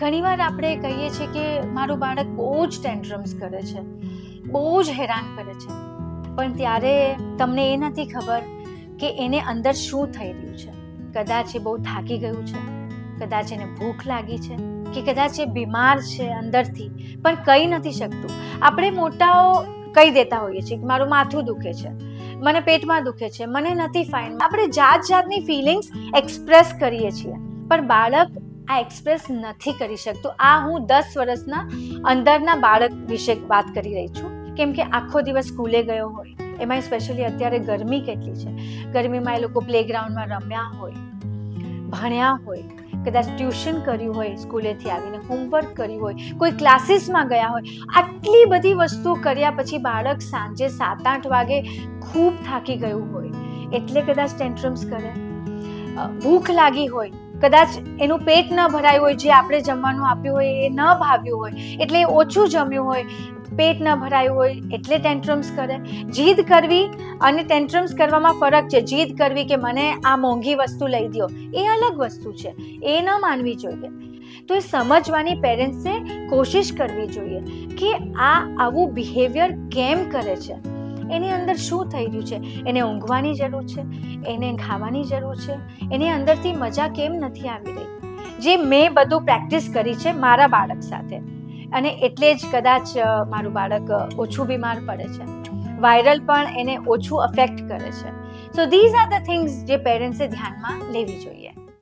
ઘણીવાર આપણે કહીએ છીએ કે મારું બાળક બહુ જ ટેન્ટ્રમ્સ કરે છે, બહુ જ હેરાન કરે છે. પણ ત્યારે તમને એ નથી ખબર કે એને અંદર શું થઈ રહ્યું છે. કદાચ એ બહુ થાકી ગયું છે, કદાચ એને ભૂખ લાગી છે, કે કદાચ એ બીમાર છે અંદરથી, પણ કહી નથી શકતું. આપણે મોટાઓ કહી દેતા હોઈએ છીએ કે મારું માથું દુખે છે, મને પેટમાં દુખે છે, મને નથી ફાઇન આપણે જાત જાતની ફિલિંગ્સ એક્સપ્રેસ કરીએ છીએ. પણ બાળક આ એક્સપ્રેસ નથી કરી શકતું. આ હું દસ વર્ષના અંદરના બાળક વિશે વાત કરી રહી છું. કેમ કે આખો દિવસ સ્કૂલે ગયો હોય એમાં સ્પેશિયલી અત્યારે ગરમી કેટલી છે. ગરમીમાં એ લોકો પ્લેગ્રાઉન્ડમાં રમ્યા હોય, ભણ્યા હોય, કદાચ ટ્યુશન કર્યું હોય સ્કૂલેથી આવીને હોમવર્ક કર્યું હોય, કોઈ ક્લાસીસમાં ગયા હોય, આટલી બધી વસ્તુઓ કર્યા પછી બાળક સાંજે સાત આઠ વાગે ખૂબ થાકી ગયું હોય. એટલે કદાચ ટેન્ટ્રમ્સ કરે. ભૂખ લાગી હોય કદાચ એનું પેટ ન ભરાયું હોય, જે આપણે જમવાનું આપ્યું હોય, એ ન ભાવ્યું હોય, એટલે ઓછું જમ્યું હોય, પેટ ન ભરાયું હોય, એટલે ટેન્ટ્રમ્સ કરે. જીદ કરવી અને ટેન્ટ્રમ્સ કરવામાં ફરક છે. જીદ કરવી કે મને આ મોંઘી વસ્તુ લઈ દો એ અલગ વસ્તુ છે. એ ન માનવી જોઈએ. તો એ સમજવાની પેરેન્ટ્સે કોશિશ કરવી જોઈએ કે આ આવું બિહેવિયર કેમ કરે છે? એની અંદર શું થઈ રહ્યું છે? એને ઊંઘવાની જરૂર છે? એને ખાવાની જરૂર છે? એની અંદરથી મજા કેમ નથી આવી રહી? જે મેં બધું પ્રેક્ટિસ કરી છે મારા બાળક સાથે. અને એટલે જ કદાચ મારું બાળક ઓછું બીમાર પડે છે. વાયરલ પણ એને ઓછું અફેક્ટ કરે છે. So these are the things જે પેરેન્ટ્સે ધ્યાનમાં લેવી જોઈએ.